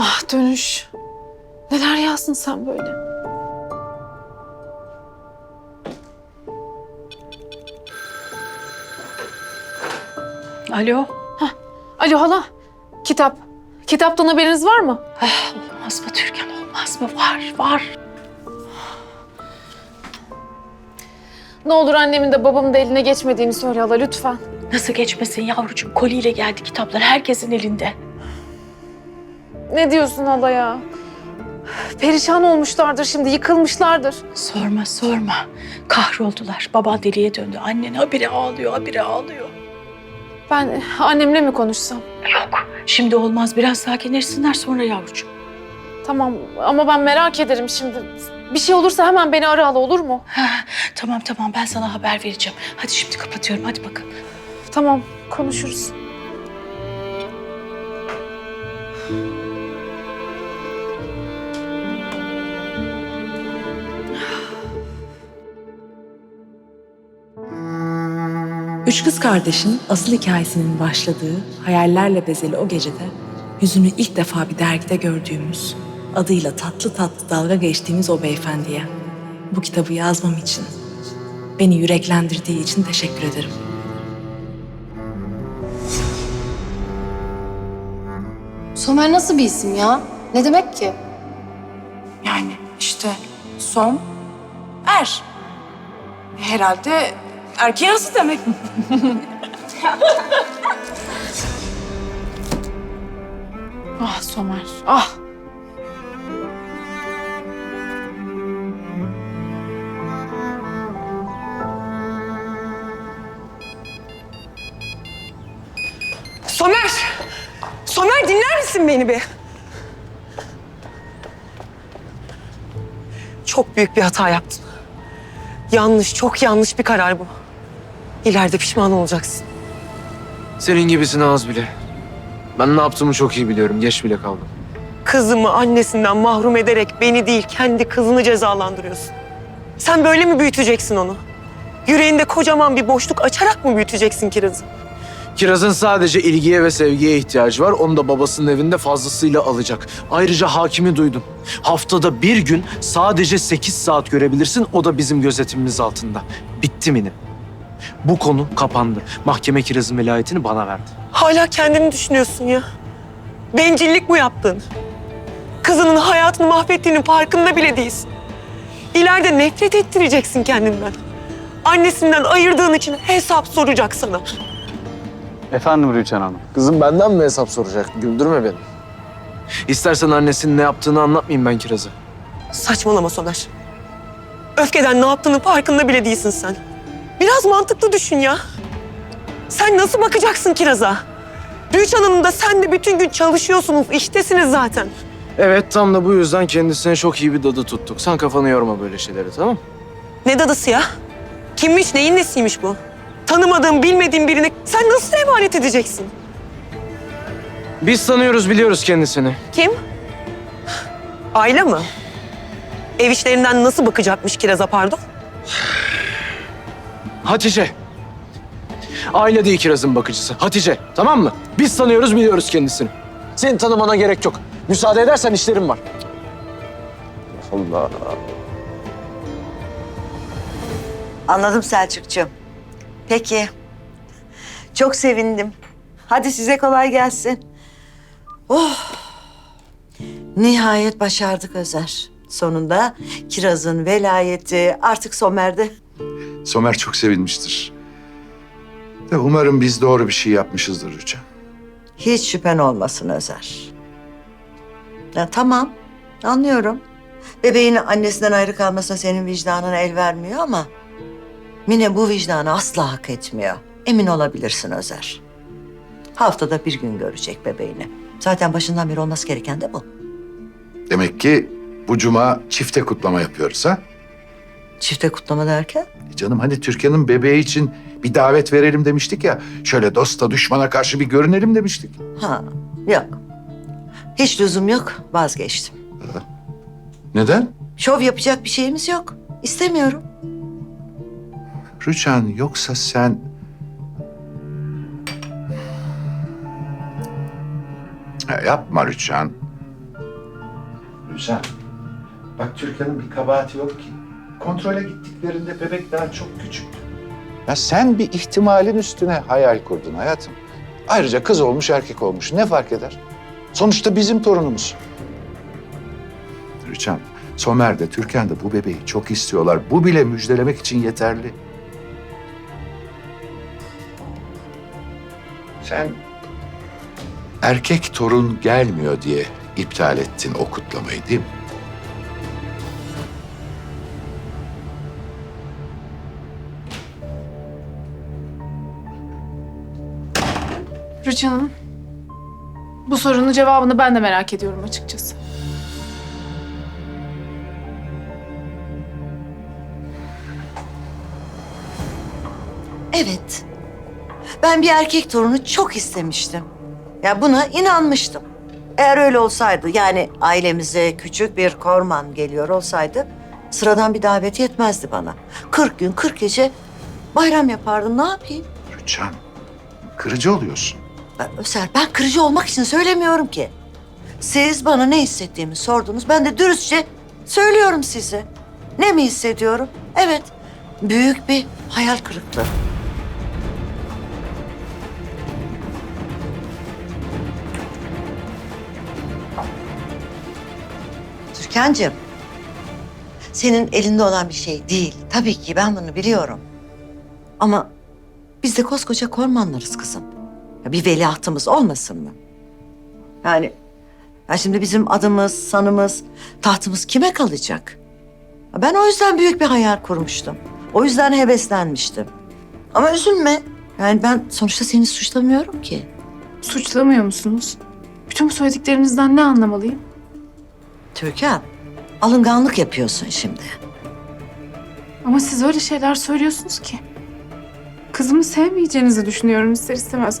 Ah dönüş. Neler yazsın sen böyle? Alo. Alo hala. Kitap. Kitaptan haberiniz var mı? Ah, olmaz mı Türkan olmaz mı? Var var. Ne olur annemin de babamın da eline geçmediğini söyle hala lütfen. Nasıl geçmesin yavrucuğum? Koliyle geldi kitaplar herkesin elinde. Ne diyorsun hala ya? Perişan olmuşlardır şimdi, yıkılmışlardır. Sorma sorma. Kahroldular. Baba deliye döndü. Annen habire ağlıyor, habire ağlıyor. Ben annemle mi konuşsam? Yok. Şimdi olmaz. Biraz sakinleşsinler sonra yavrucuğum. Tamam ama ben merak ederim şimdi. Bir şey olursa hemen beni ara hala olur mu? Ha, tamam tamam ben sana haber vereceğim. Hadi şimdi kapatıyorum. Hadi bakalım. Tamam, konuşuruz. Üç kız kardeşin asıl hikayesinin başladığı hayallerle bezeli o gecede yüzünü ilk defa bir dergide gördüğümüz, adıyla tatlı tatlı dalga geçtiğimiz o beyefendiye bu kitabı yazmam için, beni yüreklendirdiği için teşekkür ederim. Somer nasıl bir isim ya? Ne demek ki? Yani işte som er. Herhalde erkeğin adı demek. Ah Somer, ah. Somer! Somer dinler misin beni bir? Çok büyük bir hata yaptın. Yanlış, çok yanlış bir karar bu. İleride pişman olacaksın. Senin gibisine az bile. Ben ne yaptığımı çok iyi biliyorum. Geç bile kaldım. Kızımı annesinden mahrum ederek beni değil, kendi kızını cezalandırıyorsun. Sen böyle mi büyüteceksin onu? Yüreğinde kocaman bir boşluk açarak mı büyüteceksin Kiraz'ı? Kiraz'ın sadece ilgiye ve sevgiye ihtiyacı var. Onu da babasının evinde fazlasıyla alacak. Ayrıca hakimi duydum. Haftada bir gün sadece 8 saat görebilirsin. O da bizim gözetimimiz altında. Bitti Mine. Bu konu kapandı. Mahkeme Kiraz'ın velayetini bana verdi. Hala kendini düşünüyorsun ya. Bencillik bu yaptığın. Kızının hayatını mahvettiğinin farkında bile değilsin. İleride nefret ettireceksin kendinden. Annesinden ayırdığın için hesap soracak sana. Efendim Rüçhan Hanım. Kızım benden mi hesap soracak? Güldürme beni. İstersen annesinin ne yaptığını anlatmayayım ben Kiraz'a. Saçmalama Soner. Öfkeden ne yaptığının farkında bile değilsin sen. Biraz mantıklı düşün ya. Sen nasıl bakacaksın Kiraz'a? Rüçhan Hanım da sen de bütün gün çalışıyorsunuz, iştesiniz zaten. Evet tam da bu yüzden kendisine çok iyi bir dadı tuttuk. Sen kafanı yorma böyle şeyleri tamam mı? Ne dadısı ya? Kimmiş, neyin nesiymiş bu? Tanımadığın, bilmediğin birini sen nasıl emanet edeceksin? Biz tanıyoruz biliyoruz kendisini. Kim? Aile mi? Ev işlerinden nasıl bakacakmış Kiraz'a pardon? Hatice. Aile değil Kiraz'ın bakıcısı. Hatice tamam mı? Biz tanıyoruz biliyoruz kendisini. Senin tanımana gerek yok. Müsaade edersen işlerim var. Allah. Anladım Selçukcuğum. Peki. Çok sevindim. Hadi size kolay gelsin. Oh. Nihayet başardık Özer. Sonunda Kiraz'ın velayeti artık Somer'de. Somer çok sevinmiştir. De umarım biz doğru bir şey yapmışızdır Rüçhan. Hiç şüphen olmasın Özer. Ya, tamam, anlıyorum. Bebeğin annesinden ayrı kalmasına senin vicdanın el vermiyor ama... Mine bu vicdanı asla hak etmiyor. Emin olabilirsin Özer. Haftada bir gün görecek bebeğini. Zaten başından beri olması gereken de bu. Demek ki bu cuma çifte kutlama yapıyoruz ha? Çifte kutlama derken? E Canım hani Türkan'ın bebeği için bir davet verelim demiştik ya. Şöyle dosta düşmana karşı bir görünelim demiştik. Ha, yok. Hiç lüzum yok, vazgeçtim. Neden? Şov yapacak bir şeyimiz yok. İstemiyorum. Rüçhan yoksa sen... Ya yapma Rüçhan. Rüçhan, bak Türkan'ın bir kabahati yok ki. Kontrole gittiklerinde bebek daha çok küçüktü. Ya sen bir ihtimalin üstüne hayal kurdun hayatım. Ayrıca kız olmuş erkek olmuş ne fark eder? Sonuçta bizim torunumuz. Rüçhan, Somer de Türkan da bu bebeği çok istiyorlar. Bu bile müjdelemek için yeterli. Sen erkek torun gelmiyor diye iptal ettin o kutlamayı değil mi? Rüçhan Hanım. Bu sorunun cevabını ben de merak ediyorum açıkçası. Evet. Ben bir erkek torunu çok istemiştim. Ya buna inanmıştım. Eğer öyle olsaydı yani ailemize küçük bir korman geliyor olsaydı sıradan bir davet yetmezdi bana. 40 gün 40 gece bayram yapardım ne yapayım? Rüçhan, kırıcı oluyorsun. Öser ben kırıcı olmak için söylemiyorum ki. Siz bana ne hissettiğimi sordunuz. Ben de dürüstçe söylüyorum size. Ne mi hissediyorum? Evet, büyük bir hayal kırıklığı. Türkan'cığım, senin elinde olan bir şey değil. Tabii ki ben bunu biliyorum. Ama biz de koskoca kormanlarız kızım. Bir veliahtımız olmasın mı? Yani ya şimdi bizim adımız, sanımız, tahtımız kime kalacak? Ben o yüzden büyük bir hayal kurmuştum. O yüzden heveslenmiştim. Ama üzülme. Yani ben sonuçta seni suçlamıyorum ki. Suçlamıyor musunuz? Bütün bu söylediklerinizden ne anlamalıyım? Türkan, alınganlık yapıyorsun şimdi. Ama siz öyle şeyler söylüyorsunuz ki. Kızımı sevmeyeceğinizi düşünüyorum ister istemez.